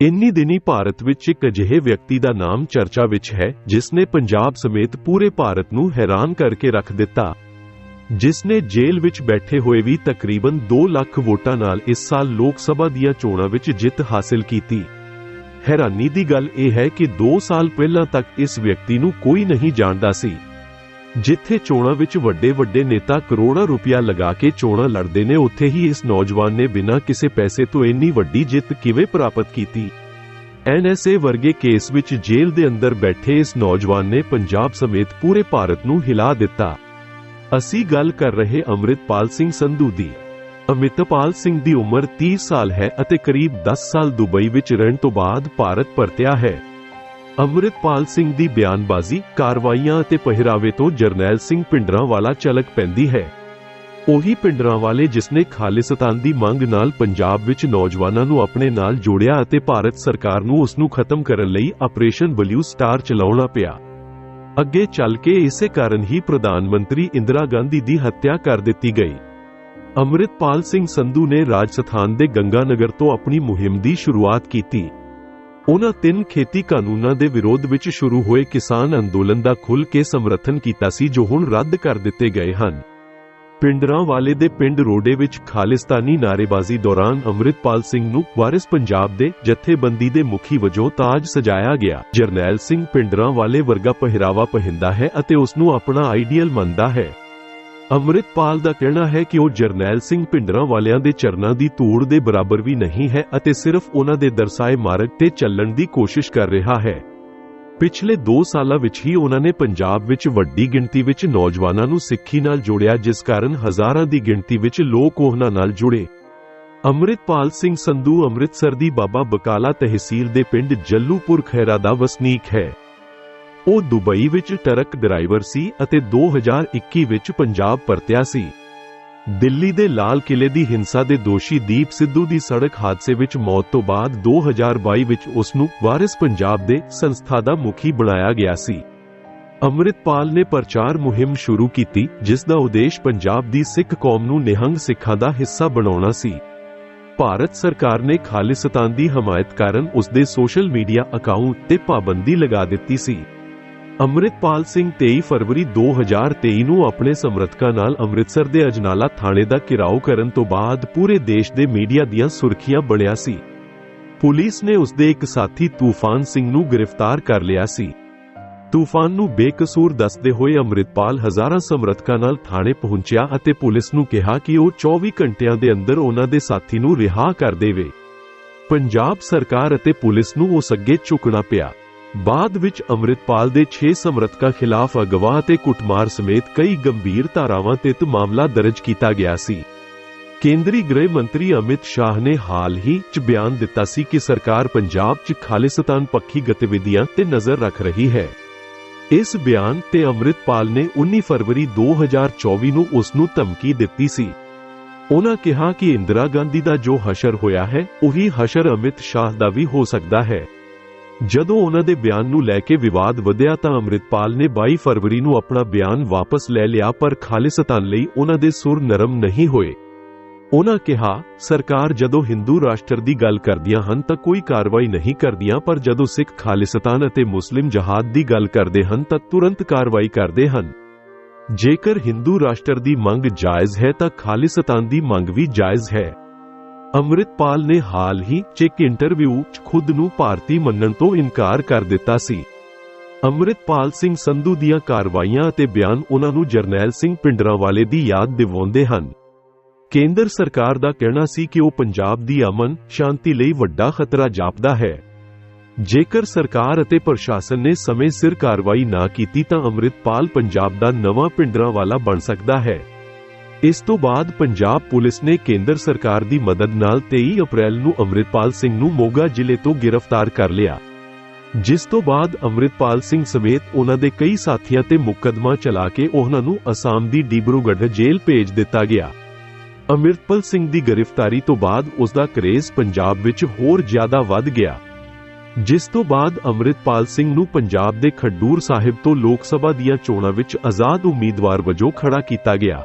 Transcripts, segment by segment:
ਇੰਨੀ ਦਿਨੀ ਭਾਰਤ ਵਿੱਚ ਇੱਕ ਅਜਿਹੇ ਵਿਅਕਤੀ ਦਾ ਨਾਮ ਚਰਚਾ ਵਿੱਚ ਹੈ ਜਿਸ ਨੇ ਪੰਜਾਬ ਸਮੇਤ ਪੂਰੇ ਭਾਰਤ ਨੂੰ ਹੈਰਾਨ ਕਰਕੇ ਰੱਖ ਦਿੱਤਾ। ਜਿਸ ਨੇ ਜੇਲ੍ਹ ਵਿੱਚ ਬੈਠੇ ਹੋਏ ਵੀ ਤਕਰੀਬਨ 2 ਲੱਖ ਵੋਟਾਂ ਨਾਲ ਇਸ ਸਾਲ ਲੋਕ ਸਭਾ ਦੀਆਂ ਚੋਣਾਂ ਵਿੱਚ ਜਿੱਤ ਹਾਸਲ ਕੀਤੀ। ਹੈਰਾਨੀ ਦੀ ਗੱਲ ਇਹ ਹੈ ਕਿ 2 ਸਾਲ ਪਹਿਲਾਂ ਤੱਕ ਇਸ ਵਿਅਕਤੀ ਨੂੰ ਕੋਈ ਨਹੀਂ ਜਾਣਦਾ ਸੀ। ਜਿੱਥੇ ਚੋਣਾਂ ਵਿੱਚ ਵੱਡੇ ਵੱਡੇ ਨੇਤਾ ਕਰੋੜਾਂ ਰੁਪਇਆ ਲਗਾ ਕੇ ਚੋਣਾਂ ਲੜਦੇ ਨੇ, ਉੱਥੇ ਹੀ ਇਸ ਨੌਜਵਾਨ ਨੇ ਬਿਨਾਂ ਕਿਸੇ ਪੈਸੇ ਤੋਂ ਇੰਨੀ ਵੱਡੀ ਜਿੱਤ ਕਿਵੇਂ ਪ੍ਰਾਪਤ ਕੀਤੀ? ਐਨਐਸਏ ਵਰਗੇ ਕੇਸ ਵਿੱਚ ਜੇਲ੍ਹ ਦੇ ਅੰਦਰ ਬੈਠੇ ਇਸ ਨੌਜਵਾਨ ਨੇ ਪੰਜਾਬ ਸਮੇਤ ਪੂਰੇ ਭਾਰਤ ਨੂੰ ਹਿਲਾ ਦਿੱਤਾ। ਅਸੀਂ ਗੱਲ ਕਰ ਰਹੇ ਅੰਮ੍ਰਿਤਪਾਲ ਸਿੰਘ ਸੰਧੂ ਦੀ। ਅਮਿਤਪਾਲ ਸਿੰਘ ਦੀ ਉਮਰ 30 ਸਾਲ ਹੈ ਅਤੇ ਕਰੀਬ 10 ਸਾਲ ਦੁਬਈ ਵਿੱਚ ਰਹਿਣ ਤੋਂ ਬਾਅਦ ਭਾਰਤ ਪਰਤਿਆ ਹੈ। ਅੰਮ੍ਰਿਤਪਾਲ ਸਿੰਘ ਦੀ ਬਿਆਨਬਾਜ਼ੀ, ਕਾਰਵਾਈਆਂ ਅਤੇ ਪਹਿਰਾਵੇ ਤੋਂ ਜਰਨੈਲ ਸਿੰਘ ਪਿੰਡਰਾਂ ਵਾਲਾ ਪੈਂਦੀ ਹੈ। ਉਹੀ ਪਿੰਡਰਾਂ ਵਾਲੇ ਖਾਲਿਸਤਾਨ ਦੀ ਮੰਗ ਨਾਲ ਪੰਜਾਬ ਵਿੱਚ ਨੌਜਵਾਨਾਂ ਨੂੰ ਆਪਣੇ ਨਾਲ ਜੋੜਿਆ ਅਤੇ ਭਾਰਤ ਸਰਕਾਰ ਨੂੰ ਉਸ ਨੂੰ ਖਤਮ ਕਰਨ ਲਈ ਆਪਰੇਸ਼ਨ ਬਲੂ ਸਟਾਰ ਚਲਾਉਣਾ ਪਿਆ। ਅੱਗੇ ਚੱਲ ਕੇ ਇਸੇ ਕਾਰਨ ਹੀ ਪ੍ਰਧਾਨ ਮੰਤਰੀ ਇੰਦਰਾ ਗਾਂਧੀ ਦੀ ਹੱਤਿਆ ਕਰ ਦਿੱਤੀ ਗਈ। ਅੰਮ੍ਰਿਤਪਾਲ ਸਿੰਘ ਸੰਧੂ ਨੇ ਰਾਜਸਥਾਨ ਦੇ ਗੰਗਾਨਗਰ ਤੋਂ ਆਪਣੀ ਮੁਹਿੰਮ ਦੀ ਸ਼ੁਰੂਆਤ ਕੀਤੀ। ਉਹਨਾਂ ਤਿੰਨ ਖੇਤੀ ਕਾਨੂੰਨਾਂ ਦੇ ਵਿਰੋਧ ਵਿੱਚ ਸ਼ੁਰੂ ਹੋਏ ਕਿਸਾਨ ਅੰਦੋਲਨ ਦਾ ਖੁੱਲ ਕੇ ਸਮਰਥਨ ਕੀਤਾ ਸੀ, ਜੋ ਹੁਣ ਰੱਦ ਕਰ ਦਿੱਤੇ ਗਏ ਹਨ। ਪਿੰਡਰਾਂ ਵਾਲੇ ਦੇ ਪਿੰਡ ਰੋਡੇ ਵਿੱਚ ਖਾਲਿਸਤਾਨੀ ਨਾਰੇਬਾਜ਼ੀ ਦੌਰਾਨ ਅੰਮ੍ਰਿਤਪਾਲ ਸਿੰਘ ਨੂੰ ਵਾਰਿਸ ਪੰਜਾਬ ਦੇ ਜਥੇਬੰਦੀ ਦੇ ਮੁਖੀ ਵਜੋਂ ਤਾਜ ਸਜਾਇਆ ਗਿਆ। ਜਰਨੈਲ ਸਿੰਘ ਪਿੰਡਰਾਂ ਵਾਲੇ ਵਰਗਾ ਪਹਿਰਾਵਾ ਪਹਿਨਦਾ ਹੈ ਅਤੇ ਉਸ ਨੂੰ ਆਪਣਾ ਆਈਡੀਅਲ ਮੰਨਦਾ ਹੈ। ਅੰਮ੍ਰਿਤਪਾਲ ਦਾ ਕਹਿਣਾ ਹੈ ਕਿ ਉਹ ਜਰਨੈਲ ਸਿੰਘ ਪਿੰਡਰਾਂ ਵਾਲਿਆਂ ਦੇ ਚਰਨਾਂ ਦੀ ਧੂੜ ਦੇ ਬਰਾਬਰ ਵੀ ਨਹੀਂ ਹੈ ਅਤੇ ਸਿਰਫ ਉਹਨਾਂ ਦੇ ਦਰਸਾਏ ਮਾਰਗ ਤੇ ਚੱਲਣ ਦੀ ਕੋਸ਼ਿਸ਼ ਕਰ ਰਿਹਾ ਹੈ। ਪਿਛਲੇ 2 ਸਾਲਾਂ ਵਿੱਚ ਹੀ ਉਹਨਾਂ ਨੇ ਪੰਜਾਬ ਵਿੱਚ ਵੱਡੀ ਗਿਣਤੀ ਵਿੱਚ ਨੌਜਵਾਨਾਂ ਨੂੰ ਸਿੱਖੀ ਨਾਲ ਜੋੜਿਆ, ਜਿਸ ਕਾਰਨ ਹਜ਼ਾਰਾਂ ਦੀ ਗਿਣਤੀ ਵਿੱਚ ਲੋਕ ਉਹਨਾਂ ਨਾਲ ਜੁੜੇ। ਅੰਮ੍ਰਿਤਪਾਲ ਸਿੰਘ ਸੰਧੂ ਅੰਮ੍ਰਿਤਸਰ ਦੀ ਬਾਬਾ ਬਕਾਲਾ ਤਹਿਸੀਲ ਦੇ ਪਿੰਡ ਜੱਲੂਪੁਰ ਖੈਰਾ ਦਾ ਵਸਨੀਕ ਹੈ। ਉਹ ਦੁਬਈ ਵਿੱਚ ਟਰੱਕ ਡਰਾਈਵਰ ਸੀ ਅਤੇ 2021 ਵਿੱਚ ਪੰਜਾਬ ਪਰਤਿਆ ਸੀ। ਦਿੱਲੀ ਦੇ ਲਾਲ ਕਿਲੇ ਦੀ ਹਿੰਸਾ ਦੇ ਦੋਸ਼ੀ ਦੀਪ ਸਿੱਧੂ ਦੀ ਸੜਕ ਹਾਦਸੇ ਵਿੱਚ ਮੌਤ ਤੋਂ ਬਾਅਦ 2022 ਵਿੱਚ ਉਸ ਨੂੰ ਵਾਰਿਸ ਪੰਜਾਬ ਦੇ ਸੰਸਥਾ ਦਾ ਮੁਖੀ ਬਣਾਇਆ ਗਿਆ ਸੀ। ਅੰਮ੍ਰਿਤਪਾਲ ਨੇ ਪ੍ਰਚਾਰ ਮੁਹਿੰਮ ਸ਼ੁਰੂ ਕੀਤੀ, ਜਿਸ ਦਾ ਉਦੇਸ਼ ਪੰਜਾਬ ਦੀ ਸਿੱਖ ਕੌਮ ਨੂੰ ਨਿਹੰਗ ਸਿੱਖਾਂ ਦਾ ਹਿੱਸਾ ਬਣਾਉਣਾ ਸੀ। ਭਾਰਤ ਸਰਕਾਰ ਨੇ ਖਾਲਿਸਤਾਨ ਦੀ ਹਮਾਇਤ ਕਾਰਨ ਉਸ ਦੇ ਸੋਸ਼ਲ ਮੀਡੀਆ ਅਕਾਊਂਟ ਤੇ ਪਾਬੰਦੀ ਲਗਾ ਦਿੱਤੀ ਸੀ। ਅੰਮ੍ਰਿਤਪਾਲ ਸਿੰਘ 23 ਫਰਵਰੀ 2023 ਨੂੰ ਆਪਣੇ ਸਮਰਥਕਾਂ ਨਾਲ ਅੰਮ੍ਰਿਤਸਰ ਦੇ ਅਜਨਾਲਾ ਥਾਣੇ ਦਾ ਘਿਰਾਓ ਕਰਨ ਤੋਂ ਬਾਅਦ ਪੂਰੇ ਦੇਸ਼ ਦੇ ਮੀਡੀਆ ਦੀਆਂ ਸੁਰਖੀਆਂ ਬਣਿਆ ਸੀ। ਪੁਲਿਸ ਨੇ ਉਸ ਦੇ ਇੱਕ ਸਾਥੀ ਤੂਫਾਨ ਸਿੰਘ ਨੂੰ ਗ੍ਰਿਫਤਾਰ ਕਰ ਲਿਆ ਸੀ। ਤੂਫਾਨ ਨੂੰ ਬੇਕਸੂਰ ਦੱਸਦੇ ਹੋਏ ਅੰਮ੍ਰਿਤਪਾਲ ਹਜ਼ਾਰਾਂ ਸਮਰਥਕਾਂ ਨਾਲ ਥਾਣੇ ਪਹੁੰਚਿਆ ਅਤੇ ਪੁਲਿਸ ਨੂੰ ਕਿਹਾ ਕਿ ਉਹ 24 ਘੰਟਿਆਂ ਦੇ ਅੰਦਰ ਉਹਨਾਂ ਦੇ ਸਾਥੀ ਨੂੰ ਰਿਹਾ ਕਰ ਦੇਵੇ। ਪੰਜਾਬ ਸਰਕਾਰ ਅਤੇ ਪੁਲਿਸ ਨੂੰ ਉਸ ਅੱਗੇ ਝੁਕਣਾ ਪਿਆ। ਬਾਅਦ ਵਿੱਚ ਅੰਮ੍ਰਿਤਪਾਲ ਦੇ 6 ਸਮਰਥਕਾਂ ਖਿਲਾਫ ਅਗਵਾ ਅਤੇ ਕੁੱਟਮਾਰ ਸਮੇਤ ਕਈ ਗੰਭੀਰ ਧਾਰਾਵਾਂ ਤੇ ਮਾਮਲਾ ਦਰਜ ਕੀਤਾ ਗਿਆ ਸੀ। ਕੇਂਦਰੀ ਗ੍ਰਹਿ ਮੰਤਰੀ ਅਮਿਤ ਸ਼ਾਹ ਨੇ ਹਾਲ ਹੀ 'ਚ ਬਿਆਨ ਦਿੱਤਾ ਸੀ ਕਿ ਸਰਕਾਰ ਪੰਜਾਬ 'ਚ ਖਾਲਿਸਤਾਨ ਪੱਖੀ ਗਤੀਵਿਧੀਆਂ ਤੇ ਨਜ਼ਰ ਰੱਖ ਰਹੀ ਹੈ। ਇਸ ਬਿਆਨ ਤੇ ਅੰਮ੍ਰਿਤਪਾਲ ਨੇ 19 ਫਰਵਰੀ 2024 ਨੂੰ ਉਸ ਨੂੰ ਧਮਕੀ ਦਿੱਤੀ ਸੀ। ਉਹਨਾਂ ਕਿਹਾ ਕਿ ਇੰਦਰਾ ਗਾਂਧੀ ਦਾ ਜੋ ਹਸ਼ਰ ਹੋਇਆ ਹੈ, ਉਹੀ ਹਸ਼ਰ ਅਮਿਤ ਸ਼ਾਹ ਦਾ ਵੀ ਹੋ ਸਕਦਾ ਹੈ। ਜਦੋਂ ਉਹਨਾਂ ਦੇ ਬਿਆਨ ਨੂੰ ਲੈ ਕੇ ਵਿਵਾਦ ਵਧਿਆ ਤਾਂ ਅੰਮ੍ਰਿਤਪਾਲ ਨੇ 22 ਫਰਵਰੀ ਨੂੰ ਆਪਣਾ ਬਿਆਨ ਵਾਪਸ ਲੈ ਲਿਆ, ਪਰ ਖਾਲਿਸਤਾਨ ਲਈ ਉਹਨਾਂ ਦੇ ਸੁਰ ਨਰਮ ਨਹੀਂ ਹੋਏ। ਉਹਨਾਂ ਕਿਹਾ, ਸਰਕਾਰ ਜਦੋਂ ਹਿੰਦੂ ਰਾਸ਼ਟਰ ਦੀ ਗੱਲ ਕਰਦੀਆਂ ਹਨ ਤਾਂ ਕੋਈ ਕਾਰਵਾਈ ਨਹੀਂ ਕਰਦੀਆਂ, ਪਰ ਜਦੋਂ ਸਿੱਖ ਖਾਲਿਸਤਾਨ ਅਤੇ ਮੁਸਲਿਮ ਜਹਾਦ ਦੀ ਗੱਲ ਕਰਦੇ ਹਨ ਤਾਂ ਤੁਰੰਤ ਕਾਰਵਾਈ ਕਰਦੇ ਹਨ। ਜੇਕਰ ਹਿੰਦੂ ਰਾਸ਼ਟਰ ਦੀ ਮੰਗ ਜਾਇਜ਼ ਹੈ ਤਾਂ ਖਾਲਿਸਤਾਨ ਦੀ ਮੰਗ ਵੀ ਜਾਇਜ਼ ਹੈ। ਅੰਮ੍ਰਿਤਪਾਲ ਨੇ ਹਾਲ ਹੀ ਚੈੱਕ ਇੰਟਰਵਿਊ 'ਚ ਖੁਦ ਨੂੰ ਭਾਰਤੀ ਮੰਨਣ ਤੋਂ ਇਨਕਾਰ ਕਰ ਦਿੱਤਾ ਸੀ। ਅੰਮ੍ਰਿਤਪਾਲ ਸਿੰਘ ਸੰਧੂ ਦੀਆਂ ਕਾਰਵਾਈਆਂ ਅਤੇ ਬਿਆਨ ਉਹਨਾਂ ਨੂੰ ਜਰਨੈਲ ਸਿੰਘ ਪਿੰਡਰਾਵਾਲੇ ਦੀ ਯਾਦ ਦਿਵਾਉਂਦੇ ਹਨ। ਕੇਂਦਰ ਸਰਕਾਰ ਦਾ ਕਹਿਣਾ ਸੀ ਕਿ ਉਹ ਪੰਜਾਬ ਦੀ ਅਮਨ, ਸ਼ਾਂਤੀ ਲਈ ਵੱਡਾ ਖਤਰਾ ਜਾਪਦਾ ਹੈ। ਜੇਕਰ ਸਰਕਾਰ ਅਤੇ ਪ੍ਰਸ਼ਾਸਨ ਨੇ ਸਮੇਂ ਸਿਰ ਕਾਰਵਾਈ ਨਾ ਕੀਤੀ ਤਾਂ ਅੰਮ੍ਰਿਤਪਾਲ ਪੰਜਾਬ ਦਾ ਨਵਾਂ ਪਿੰਡਰਾਵਾਲਾ ਬਣ ਸਕਦਾ ਹੈ। ਇਸ ਤੋਂ ਬਾਅਦ ਪੰਜਾਬ ਪੁਲਿਸ ਨੇ ਕੇਂਦਰ ਸਰਕਾਰ ਦੀ ਮਦਦ ਨਾਲ 23 ਅਪ੍ਰੈਲ ਨੂੰ ਅੰਮ੍ਰਿਤਪਾਲ ਸਿੰਘ ਨੂੰ ਮੋਗਾ ਜ਼ਿਲ੍ਹੇ ਤੋਂ ਗ੍ਰਿਫਤਾਰ ਕਰ ਲਿਆ। ਜਿਸ ਤੋਂ ਬਾਅਦ ਅੰਮ੍ਰਿਤਪਾਲ ਸਿੰਘ ਸਮੇਤ ਉਹਨਾਂ ਦੇ ਕਈ ਸਾਥੀਆਂ ਤੇ ਮੁਕੱਦਮਾ ਚਲਾ ਕੇ ਉਹਨਾਂ ਨੂੰ ਅਸਾਮ ਦੀ ਡਿਬਰੂਗੜ੍ਹ ਜੇਲ੍ਹ ਭੇਜ ਦਿੱਤਾ ਗਿਆ। ਅੰਮ੍ਰਿਤਪਾਲ ਸਿੰਘ ਦੀ ਗ੍ਰਿਫਤਾਰੀ ਤੋਂ ਬਾਅਦ ਉਸ ਦਾ ਕਰੇਜ਼ ਪੰਜਾਬ ਵਿੱਚ ਹੋਰ ਜ਼ਿਆਦਾ ਵੱਧ ਗਿਆ। ਜਿਸ ਤੋਂ ਬਾਅਦ ਅੰਮ੍ਰਿਤਪਾਲ ਸਿੰਘ ਨੂੰ ਪੰਜਾਬ ਦੇ ਖਡੂਰ ਸਾਹਿਬ ਤੋਂ ਲੋਕ ਸਭਾ ਦੀਆਂ ਚੋਣਾਂ ਵਿੱਚ ਆਜ਼ਾਦ ਉਮੀਦਵਾਰ ਵਜੋਂ ਖੜਾ ਕੀਤਾ ਗਿਆ।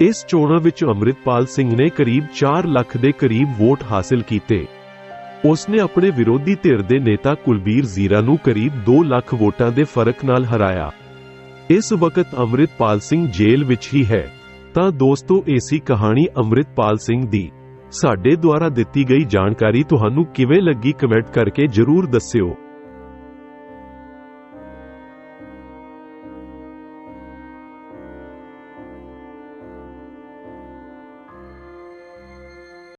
ਇਸ ਚੋਣਾਂ ਵਿੱਚ ਅੰਮ੍ਰਿਤਪਾਲ ਸਿੰਘ ਨੇ ਕਰੀਬ 4 ਲੱਖ ਦੇ ਕਰੀਬ ਵੋਟ ਹਾਸਲ ਕੀਤੇ। ਉਸਨੇ ਆਪਣੇ ਵਿਰੋਧੀ ਧਿਰ ਦੇ ਨੇਤਾ ਕੁਲਬੀਰ ਜ਼ੀਰਾ ਨੂੰ ਕਰੀਬ 2 ਲੱਖ ਵੋਟਾਂ ਦੇ ਫ਼ਰਕ ਨਾਲ ਹਰਾਇਆ। ਇਸ ਵਕਤ ਅੰਮ੍ਰਿਤਪਾਲ ਸਿੰਘ ਜੇਲ੍ਹ ਵਿੱਚ ਹੀ ਹੈ। ਤਾਂ ਦੋਸਤੋ ਏਸੀ ਕਹਾਣੀ ਅੰਮ੍ਰਿਤਪਾਲ ਸਿੰਘ ਦੀ। ਸਾਡੇ ਦੁਆਰਾ ਦਿੱਤੀ ਗਈ ਜਾਣਕਾਰੀ ਤੁਹਾਨੂੰ ਕਿਵੇਂ ਲੱਗੀ ਕਮੈਂਟ ਕਰਕੇ ਜਰੂਰ ਦੱਸਿਓ।